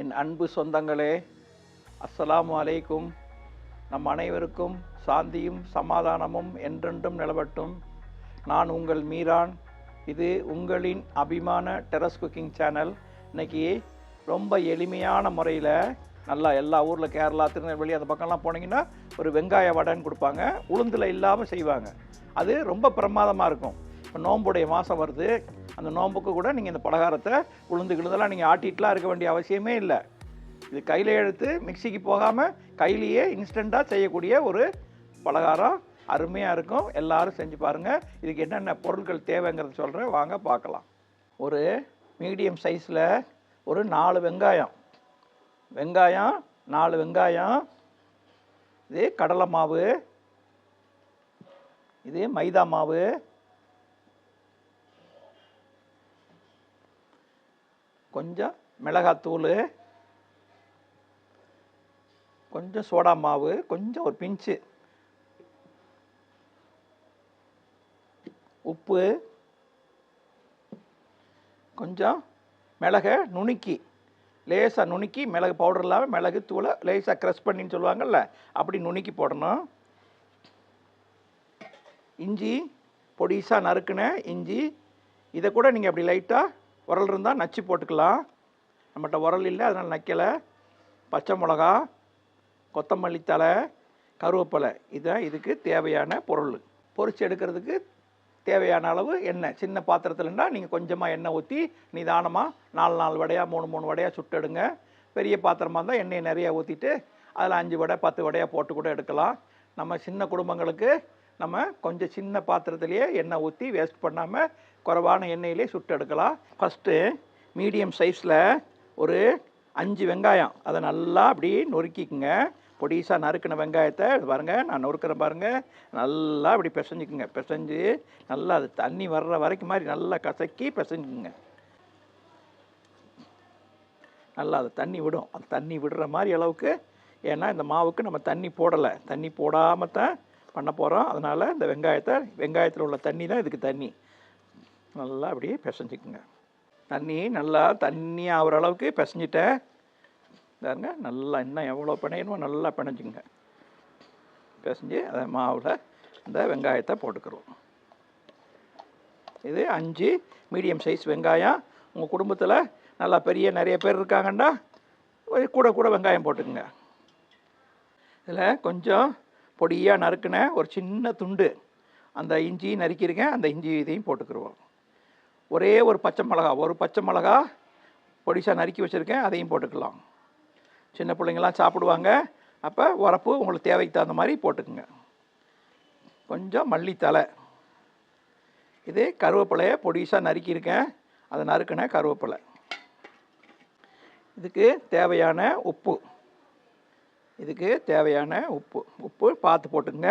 என் அன்பு சொந்தங்களே அஸ்ஸலாமு அலைக்கும். நம் அனைவருக்கும் சாந்தியும் சமாதானமும் என்றென்றும் நிலவட்டும். நான் உங்கள் மீரான். இது உங்களின் அபிமான டெரஸ் குக்கிங் சேனல் இன்னைக்கு ரொம்ப எளிமையான முறையில் நல்லா எல்லா ஊரில் கேரளா திருநெல்வேலி அந்த பக்கம்லாம் போனீங்கன்னா ஒரு வெங்காய வடைன்னு கொடுப்பாங்க. உளுந்தில் இல்லாமல் செய்வாங்க. அது ரொம்ப பிரமாதமாக இருக்கும். இப்போ நோம்புடைய மாதம் வருது. அந்த நோம்புக்கு கூட நீங்கள் இந்த பலகாரத்தை உளுந்து கிழுந்தெல்லாம் நீங்கள் ஆட்டிட்டுலாம் இருக்க வேண்டிய அவசியமே இல்லை. இது கையில் எடுத்து மிக்சிக்கு போகாமல் கையிலேயே இன்ஸ்டண்ட்டாக செய்யக்கூடிய ஒரு பலகாரம். அருமையாக இருக்கும். எல்லோரும் செஞ்சு பாருங்கள் இதுக்கு என்னென்ன பொருட்கள் தேவைங்கிறத சொல்கிறேன் வாங்க பார்க்கலாம். ஒரு மீடியம் சைஸில் ஒரு நாலு வெங்காயம். வெங்காயம் நாலு வெங்காயம். இது கடலை மாவு. இது மைதா மாவு. கொஞ்சம் மிளகாத்தூள் கொஞ்சம் சோடா மாவு கொஞ்சம் ஒரு பிஞ்சு. உப்பு கொஞ்சம் மிளகை நுணுக்கி. லேசாக நுணுக்கி மிளகு பவுடர் இல்லாமல் மிளகு தூளை லேசாக க்ரஷ் பண்ணின்னு சொல்லுவாங்கல்ல அப்படி நுணுக்கி போடணும். இஞ்சி பொடிசாக நறுக்குன இஞ்சி இதை கூட நீங்கள் அப்படி லைட்டாக உரல் இருந்தால் நச்சு போட்டுக்கலாம். நம்மகிட்ட உரல் இல்லை அதனால் நக்கலை. பச்சை மிளகா கொத்தமல்லி தழை கருவேப்பிலை. இதுதான் இதுக்கு தேவையான பொருள். பொறிச்சு எடுக்கிறதுக்கு தேவையான அளவு எண்ணெய். சின்ன பாத்திரத்துலன்னா நீங்கள் கொஞ்சமாக எண்ணெய் ஊற்றி நிதானமாக நாலு நாலு வடையாக மூணு மூணு வடையாக சுட்டெடுங்க பெரிய பாத்திரமாக இருந்தால் எண்ணெயை நிறையா ஊற்றிட்டு அதில் அஞ்சு வடை பத்து வடையாக போட்டு கூட எடுக்கலாம். நம்ம சின்ன குடும்பங்களுக்கு நம்ம கொஞ்சம் சின்ன பாத்திரத்திலேயே எண்ணெய் ஊற்றி வேஸ்ட் பண்ணாமல் குறைவான எண்ணெயிலே சுட்டு எடுக்கலாம். ஃபஸ்ட்டு மீடியம் சைஸில் ஒரு அஞ்சு வெங்காயம். அதை நல்லா அப்படி நொறுக்கிக்குங்க. பொடிசாக நறுக்கின வெங்காயத்தை பாருங்கள் நான் நொறுக்கிறேன் பாருங்கள் நல்லா அப்படி பிசைஞ்சுக்குங்க. பிசைஞ்சு நல்லா அது தண்ணி வர்ற வரைக்கும் மாதிரி நல்லா கசக்கி பிசைஞ்சுக்குங்க. நல்லா அது தண்ணி விடும். அந்த தண்ணி விடுற மாதிரி அளவுக்கு ஏன்னா இந்த மாவுக்கு நம்ம தண்ணி போடலை. தண்ணி போடாமல் தான் பண்ண போகிறோம் அதனால் இந்த வெங்காயத்தை வெங்காயத்தில் உள்ள தண்ணி தான் இதுக்கு தண்ணி. நல்லா அப்படியே பிசைஞ்சுக்குங்க. தண்ணி நல்லா தண்ணி ஆகிற அளவுக்கு பிசைஞ்சிட்டேன் பாருங்க நல்லா இன்னும் எவ்வளோ பிணையணுமோ நல்லா பிணைஞ்சுங்க பிசைஞ்சு அதை மாவில் இந்த வெங்காயத்தை போட்டுக்கிறோம். இது அஞ்சு மீடியம் சைஸ் வெங்காயம். உங்கள் குடும்பத்தில் நல்லா பெரிய நிறைய பேர் இருக்காங்கன்னா ஒரு கூட கூட வெங்காயம் போட்டுக்குங்க. இதில் கொஞ்சம் பொடியாக நறுக்கின ஒரு சின்ன துண்டு. அந்த இஞ்சி நறுக்கியிருக்கேன் அந்த இஞ்சி இதையும் போட்டுக்கிருவோம். ஒரே ஒரு பச்சை மிளகா ஒரு பச்சை மிளகா பொடிசாக நறுக்கி வச்சுருக்கேன் அதையும் போட்டுக்கலாம். சின்ன பிள்ளைங்களாம் சாப்பிடுவாங்க. அப்போ உரப்பு உங்களுக்கு தேவைக்கு தகுந்த மாதிரி போட்டுக்குங்க. கொஞ்சம் மல்லித்தலை இது கருவேப்பிலையை பொடிசாக நறுக்கியிருக்கேன் அதை நறுக்கின கருவேப்பிலை. இதுக்கு தேவையான உப்பு. இதுக்கு தேவையான உப்பு உப்பு பார்த்து போட்டுங்க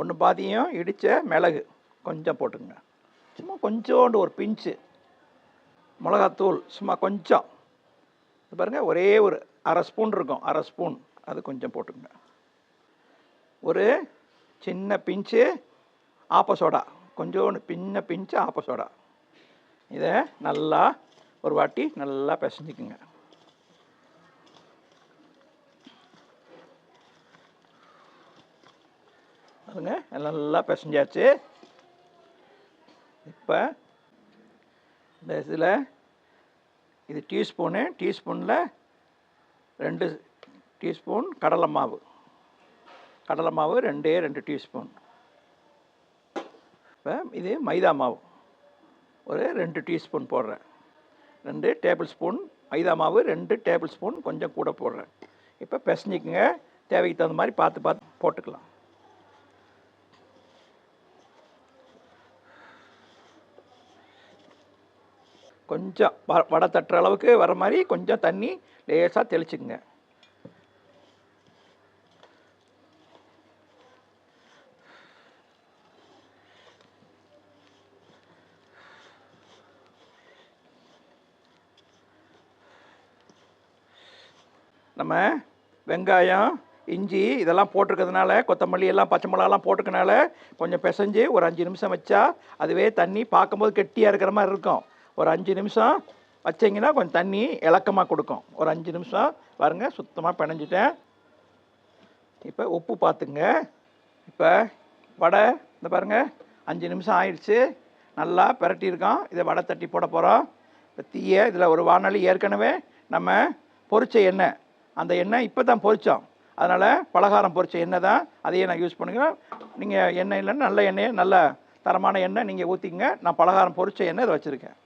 ஒன்று பாதியும் இடித்த மிளகு கொஞ்சம் போட்டுங்க சும்மா கொஞ்சோண்டு ஒரு பிஞ்சு மிளகாத்தூள் சும்மா கொஞ்சம். இது பாருங்கள் ஒரே ஒரு அரை ஸ்பூன் இருக்கும் அரை ஸ்பூன். அது கொஞ்சம் போட்டுங்க ஒரு சின்ன பிஞ்சு ஆப்ப சோடா கொஞ்சோண்டு பின்ன பிஞ்சு ஆப்ப சோடா. இதை நல்லா ஒரு வாட்டி நல்லா பிசைஞ்சிக்குங்க. அதுங்க நல்லா பிசைஞ்சாச்சு. இப்போ இந்த இதில் இது டீஸ்பூனு டீஸ்பூனில் ரெண்டு டீஸ்பூன் கடலை மாவு. கடலை மாவு ரெண்டே ரெண்டு டீஸ்பூன். இப்போ இது மைதா மாவு. ஒரு ரெண்டு டீஸ்பூன் போடுறேன். ரெண்டு டேபிள் ஸ்பூன் மைதா மாவு ரெண்டு டேபிள் ஸ்பூன் கொஞ்சம் கூட போடுறேன். இப்போ பிசைஞ்சிக்கங்க. தேவைக்கு தகுந்த மாதிரி பார்த்து பார்த்து போட்டுக்கலாம். கொஞ்சம் வ வடை தட்டுற அளவுக்கு வர மாதிரி கொஞ்சம் தண்ணி லேசாக தெளிச்சுக்குங்க. நம்ம வெங்காயம் இஞ்சி இதெல்லாம் போட்டிருக்கிறதுனால கொத்தமல்லி எல்லாம் பச்சை மிளகாலாம் போட்டிருக்கனால கொஞ்சம் பிசைஞ்சு ஒரு அஞ்சு நிமிஷம் வச்சா அதுவே தண்ணி பார்க்கும்போது கெட்டியாக இருக்கிற மாதிரி இருக்கும். ஒரு அஞ்சு நிமிஷம் வச்சிங்கன்னா கொஞ்சம் தண்ணி இலக்கமாக கொடுக்கும். ஒரு அஞ்சு நிமிஷம் பாருங்க சுத்தமாக பிணைஞ்சிட்டேன். இப்போ உப்பு பார்த்துங்க இப்போ வடை இந்த பாருங்க அஞ்சு நிமிஷம் ஆயிடுச்சு. நல்லா பிரட்டியிருக்கோம். இதை வடை தட்டி போட போகிறோம் இப்போ தீயை இதில் ஒரு வானொலி ஏற்கனவே நம்ம பொறிச்ச எண்ணெய். அந்த எண்ணெய் இப்போ தான் பொரித்தோம் அதனால் பலகாரம் பொறிச்ச எண்ணெய் தான். அதையே நான் யூஸ் பண்ணிக்கிறேன் நீங்கள் எண்ணெய் இல்லைன்னா நல்ல எண்ணெயை நல்ல தரமான எண்ணெய் நீங்கள் ஊற்றிக்கங்க நான் பலகாரம் பொரிச்ச எண்ணெய் இதை வச்சுருக்கேன்.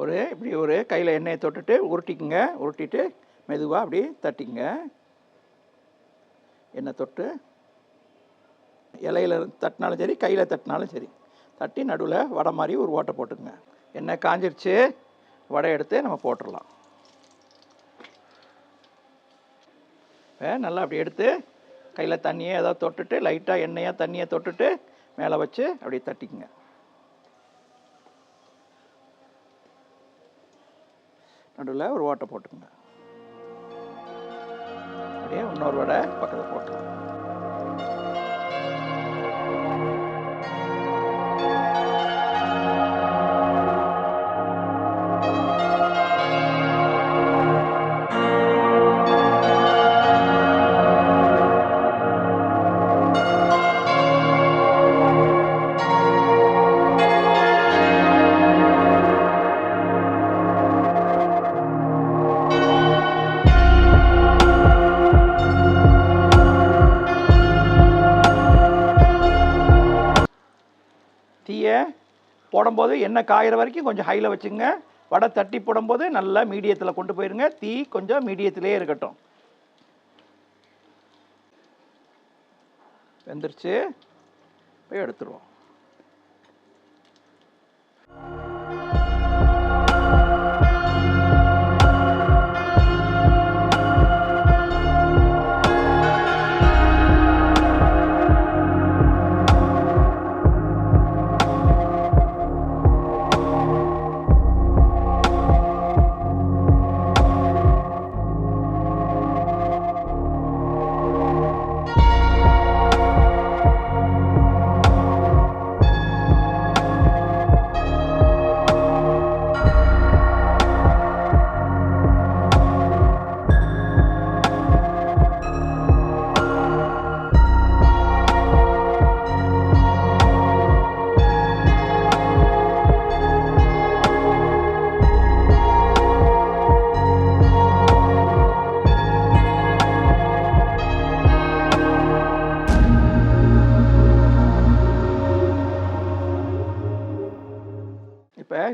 ஒரு இப்படி ஒரு கையில் எண்ணெயை தொட்டுட்டு உருட்டிக்குங்க. உருட்டிட்டு மெதுவாக அப்படி தட்டிங்க எண்ணெய் தொட்டு இலையில தட்டினாலும் சரி கையில் தட்டினாலும் சரி தட்டி நடுவில் வடை மாதிரி ஒரு ஓட்டை போட்டுக்குங்க. எண்ணெய் காஞ்சிருச்சு. வடை எடுத்து நம்ம போட்டுடலாம். இப்போ நல்லா அப்படி எடுத்து கையில் தண்ணியை ஏதாவது தொட்டுட்டு லைட்டாக எண்ணெயாக தண்ணியை தொட்டுட்டு மேலே வச்சு அப்படியே தட்டிக்குங்க. நடுவில் ஒரு ஓட்டை போட்டுக்கோங்க. அப்படியே இன்னொரு வடை பக்கத்தில் போட்டுருங்க போடும்போது எண்ணெய் காயிற வரைக்கும் கொஞ்சம் ஹையில் வச்சுங்க. வடை தட்டி போடும்போது நல்லா மீடியத்தில் கொண்டு போயிருங்க. தீ கொஞ்சம் மீடியத்திலே இருக்கட்டும். வெந்துருச்சு. போய் எடுத்துருவோம்.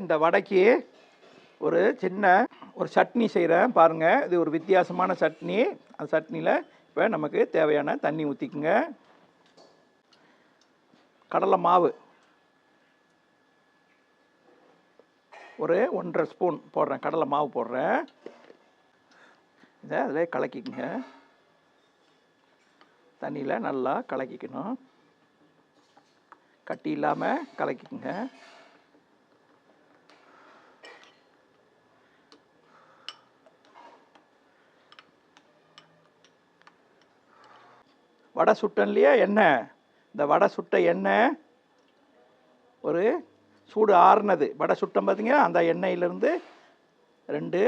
இந்த வடைக்கு ஒரு சின்ன ஒரு சட்னி செய்கிறேன் பாருங்கள் இது ஒரு வித்தியாசமான சட்னி. அந்த சட்னியில் இப்போ நமக்கு தேவையான தண்ணி ஊற்றிக்குங்க கடலை மாவு. ஒரு ஒன்றரை ஸ்பூன் போடுறேன். கடலை மாவு போடுறேன். இதை அதில் கலக்கிக்கங்க. தண்ணியில் நல்லா கலக்கிக்கணும். கட்டி இல்லாமல் கலக்கிக்கங்க. வடை சுட்டன்லையே எண்ணெய் இந்த வடை சுட்ட எண்ணெய் ஒரு சூடு ஆறுனது. வடை சுட்டம் பார்த்தீங்கன்னா அந்த எண்ணெயிலேருந்து ரெண்டு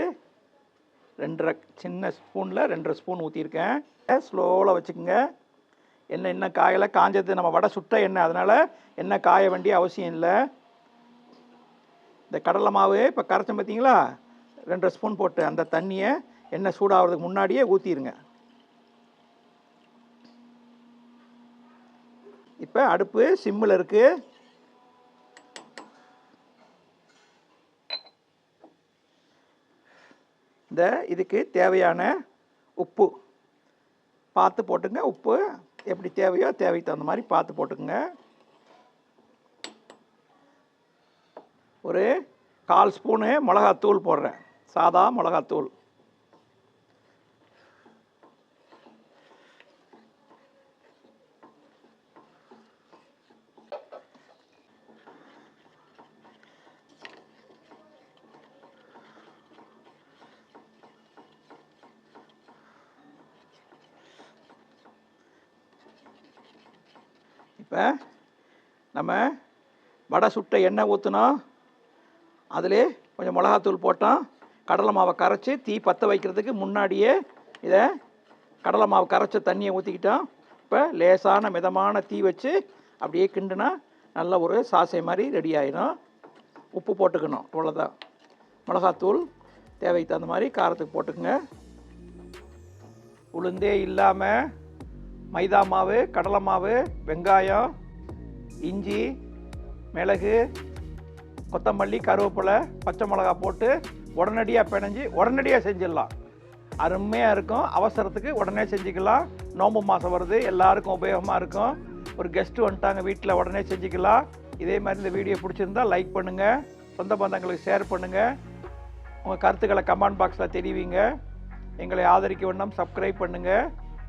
ரெண்டரை சின்ன ஸ்பூனில் ரெண்டரை ஸ்பூன் ஊற்றிருக்கேன் ஸ்லோவில் வச்சுக்கோங்க. எண்ணெய் இன்னும் காயில். காஞ்சது நம்ம வடை சுட்ட எண்ணெய். அதனால் எண்ணெய் காய வேண்டிய அவசியம் இல்லை. இந்த கடலை மாவு இப்போ கரைச்சோம் பார்த்தீங்களா ரெண்டரை ஸ்பூன் போட்டு அந்த தண்ணியை எண்ணெய் சூடாகிறதுக்கு முன்னாடியே ஊற்றிடுங்க இப்போ அடுப்பு சிம்மில் இருக்குது இந்த இதுக்கு தேவையான உப்பு. பார்த்து போட்டுங்க. உப்பு எப்படி தேவையோ தேவைக்கு தகுந்த மாதிரி பார்த்து போட்டுக்குங்க. ஒரு கால் ஸ்பூனு மிளகாத்தூள் போடுறேன். சாதா மிளகாத்தூள். இப்போ நம்ம வடை சுட்ட எண்ணெய் ஊற்றினோம் அதிலே கொஞ்சம் மிளகாத்தூள் போட்டோம் கடலை மாவை கரைச்சி தீ பற்ற வைக்கிறதுக்கு முன்னாடியே இதை கடலை மாவு கரைச்ச தண்ணியை ஊற்றிக்கிட்டோம் இப்போ லேசான மிதமான தீ வச்சு அப்படியே கிண்டுனா நல்ல ஒரு சாசை மாதிரி ரெடி ஆகிடும் உப்பு போட்டுக்கணும் இவ்வளோதான் மிளகாத்தூள் தேவைக்கு தகுந்த மாதிரி காரத்துக்கு போட்டுக்கோங்க. உளுந்தே இல்லாமல் மைதா மாவு கடலை மாவு வெங்காயம் இஞ்சி மிளகு கொத்தமல்லி கருவேப்பிலை பச்சை மிளகா போட்டு உடனடியாக பிணைஞ்சு உடனடியாக செஞ்சிடலாம். அருமையாக இருக்கும். அவசரத்துக்கு உடனே செஞ்சுக்கலாம். நோம்பு மாதம் வருது. எல்லாருக்கும் உபயோகமாக இருக்கும். ஒரு கெஸ்ட்டு வந்துட்டாங்க வீட்டில் உடனே செஞ்சுக்கலாம். இதே மாதிரி இந்த வீடியோ பிடிச்சிருந்தா லைக் பண்ணுங்கள் சொந்த பந்தங்களுக்கு ஷேர் பண்ணுங்கள் உங்கள் கருத்துக்களை கமெண்ட் பாக்ஸில் தெரிவிங்க. எங்களை ஆதரிக்க வண்ணம் சப்ஸ்கிரைப் பண்ணுங்கள்